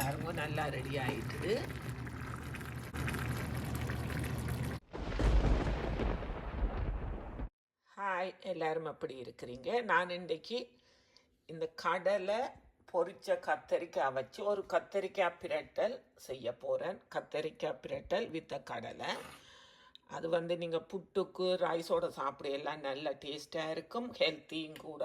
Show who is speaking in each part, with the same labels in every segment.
Speaker 1: பாருங்க நல்லா ரெடி ஆயிட்டுது ஹாய் எல்லாரும் அப்படி இருக்கிறீங்க? நான் இன்றைக்கு இந்த கடலை பொரித்த கத்தரிக்காய் வச்சு ஒரு கத்தரிக்காய் பிரட்டல் செய்ய போகிறேன் கத்தரிக்காய் பிரட்டல் வித்த கடலை. அது வந்து நீங்கள் புட்டுக்கு ரைஸோட சாப்பிட எல்லாம் நல்ல டேஸ்ட்டாக இருக்கும். ஹெல்த்தியும் கூட.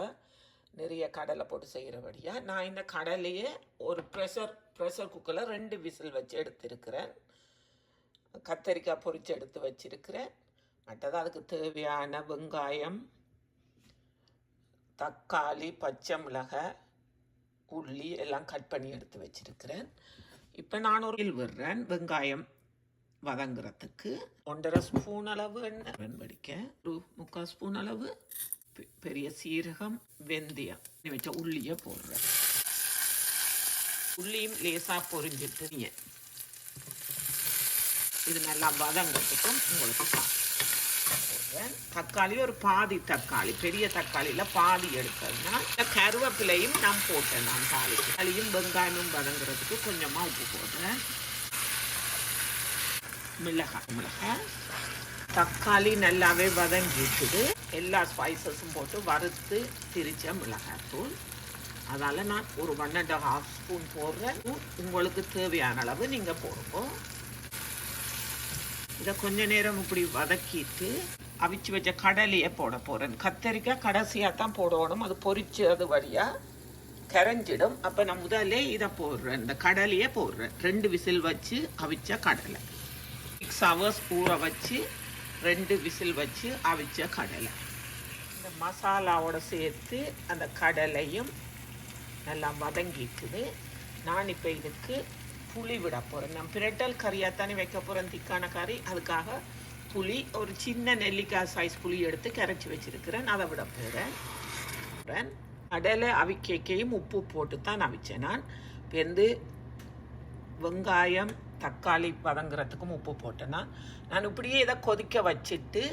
Speaker 1: நிறைய கடலை போட்டு செய்கிறபடியாக நான் இந்த கடலையே ஒரு ப்ரெஷர் ப்ரெஷர் குக்கரில் ரெண்டு விசில் வச்சு எடுத்திருக்கிறேன். கத்தரிக்காய் பொறிச்சு எடுத்து வச்சுருக்கிறேன். மற்றது அதுக்கு தேவையான வெங்காயம் தக்காளி பச்சை மிளகாய் உள்ளி எல்லாம் கட் பண்ணி எடுத்து வச்சுருக்கிறேன். இப்போ நான் ஒரு விடுறேன் வெங்காயம் வதங்குறதுக்கு. ஒன்றரை ஸ்பூன் அளவு எண்ணெய். வடிக்க ஒரு முக்கால் ஸ்பூன் அளவு பெரிய சீரகம் வெந்தயம். வச்ச உள்ளியை போடுறேன். உள்ளியும் லேசாக பொரிஞ்சிட்டு இது நல்லா வதங்கிறதுக்கும் உங்களுக்கு போடுறேன். தக்காளி ஒரு பாதி தக்காளி. பெரிய தக்காளியில் பாதி எடுத்ததுன்னா இந்த கருவேப்பிலையும் நான் போட்டேன் நான் தாளி தக்காளியும் வெங்காயமும் வதங்குறதுக்கு கொஞ்சமாக உப்பு போடுறேன். மிளகாய் மிளகாய். தக்காளி நல்லாவே வதங்கிட்டுது எல்லா ஸ்பைசஸும் போட்டு வறுத்து திரிச்ச மிளகாய்த்தூள். அதால் நான் ஒரு ஒன் அண்ட் ஹாஃப் ஸ்பூன் போடுறேன். உங்களுக்கு தேவையான அளவு நீங்கள் போடுங்க. இதை கொஞ்ச நேரம் இப்படி வதக்கிட்டு அவிச்சு வச்ச கடலையே போட போகிறேன் கத்தரிக்காய் கடைசியாக தான் போடணும். அது பொறிச்சு அது வழியாக கரைஞ்சிடும். அப்போ நான் முதல்ல இதை போடுறேன். இந்த கடலையே போடுறேன். ரெண்டு விசில் வச்சு அவிச்ச கடலை. சிக்ஸ் ஹவர்ஸ் ஊற வச்சு ரெண்டு விசில் வச்சு அவிச்ச கடலை. இந்த மசாலாவோட சேர்த்து அந்த கடலையும் நல்லா வதங்கிக்குது. நான் இப்போ இதுக்கு புளி விட போகிறேன் நான் பிரட்டல் கறியாக தானே வைக்க போகிறேன் திக்கான கறி. அதுக்காக புளி ஒரு சின்ன நெல்லிக்காய் சைஸ் புளி எடுத்து கரைச்சி வச்சிருக்கிறேன். அதை விட போகிறேன் கடலை அவிக்கைக்கையும் உப்பு போட்டு தான் அவிச்சேன் நான். வெந்து வெங்காயம் தக்காளி வதங்குறதுக்கும் உப்பு போட்டேன்னா நான் இப்படியே இதை கொதிக்க வச்சுட்டு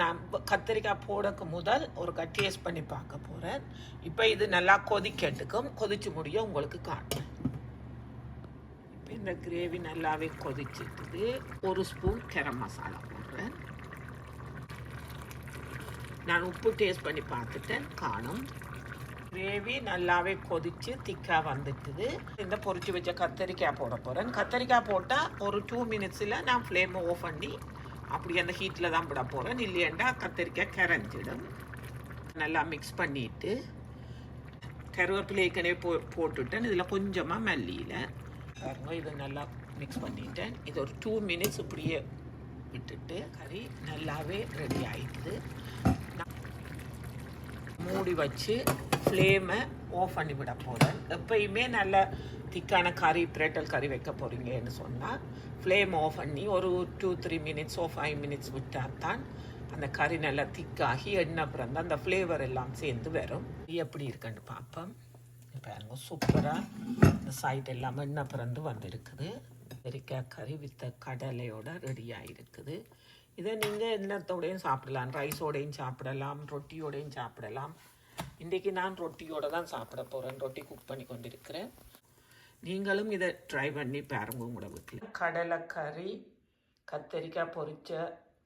Speaker 1: நான் கத்திரிக்காய் போடக்கு முதல் ஒரு டேஸ்ட் பண்ணி பார்க்க போகிறேன் இப்போ இது நல்லா கொதிக்கட்டுக்கும் கொதிச்சு முடிய உங்களுக்கு காட்டுறேன். இப்போ இந்த கிரேவி நல்லாவே கொதிச்சிட்டுது. ஒரு ஸ்பூன் கரம் மசாலா போடுறேன். நான் உப்பு டேஸ்ட் பண்ணி பார்த்துட்டேன். காணும். கிரேவி நல்லாவே கொதிச்சு திக்காக வந்துட்டுது. இந்த பொறிச்சு வச்ச கத்தரிக்காய் போட போகிறேன் கத்தரிக்காய் போட்டால் ஒரு டூ மினிட்ஸில் நான் ஃப்ளேமை ஆஃப் பண்ணி அப்படி அந்த ஹீட்டில் தான் விட போகிறேன் இல்லையண்டா கத்தரிக்காய் கரைஞ்சிடும். நல்லா மிக்ஸ் பண்ணிட்டு கருவேப்பிலை ஏற்கனவே போ போட்டுட்டேன். இதில் கொஞ்சமாக மல்லியில் பாருங்க இதை நல்லா மிக்ஸ் பண்ணிட்டேன். இது ஒரு டூ மினிட்ஸ் இப்படியே விட்டுட்டு கறி நல்லாவே ரெடி ஆயிடுது. மூடி வச்சு ஃப்ளேமை ஆஃப் பண்ணி விட போகிறேன் எப்பயுமே நல்ல திக்கான கறி பிரேட்டல் கறி வைக்க போகிறீங்கன்னு சொன்னால் ஃப்ளேம் ஆஃப் பண்ணி ஒரு two three minutes or five minutes விட்டால் தான் அந்த கறி நல்லா திக்காகி எண்ணெய் பிறந்து அந்த ஃப்ளேவர் எல்லாம் சேர்ந்து வரும். எப்படி இருக்குன்னு பார்ப்போம். பாருங்க சூப்பராக இந்த சைட் எல்லாம் எண்ணெய் பிறந்து வந்திருக்குது. வெறிக்காய் கறி வித்த கடலையோட ரெடியாக இருக்குது இதை நீங்கள் என்னத்தோடையும் சாப்பிடலாம். ரைஸோடையும் சாப்பிடலாம். ரொட்டியோடையும் சாப்பிடலாம். இன்றைக்கி நான் ரொட்டியோட தான் சாப்பிட போகிறேன் ரொட்டி குக் பண்ணி கொண்டிருக்கிறேன். நீங்களும் இதை ட்ரை பண்ணி பாருங்க உங்களோட வீட்டில் கடலைக்கறி கத்தரிக்காய் பொரிச்ச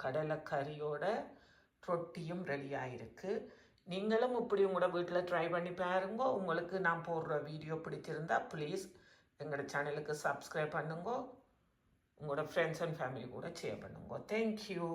Speaker 1: கடலைக்கறியோட ரொட்டியும் ரெடியாகிருக்கு நீங்களும் இப்படி உங்களோட வீட்டில் ட்ரை பண்ணி பாருங்க. உங்களுக்கு நான் போடுற வீடியோ பிடிச்சிருந்தா ப்ளீஸ் எங்களோட சேனலுக்கு சப்ஸ்கிரைப் பண்ணுங்க. உங்களோட ஃப்ரெண்ட்ஸ் அண்ட் ஃபேமிலி கூட ஷேர் பண்ணுங்க. Thank you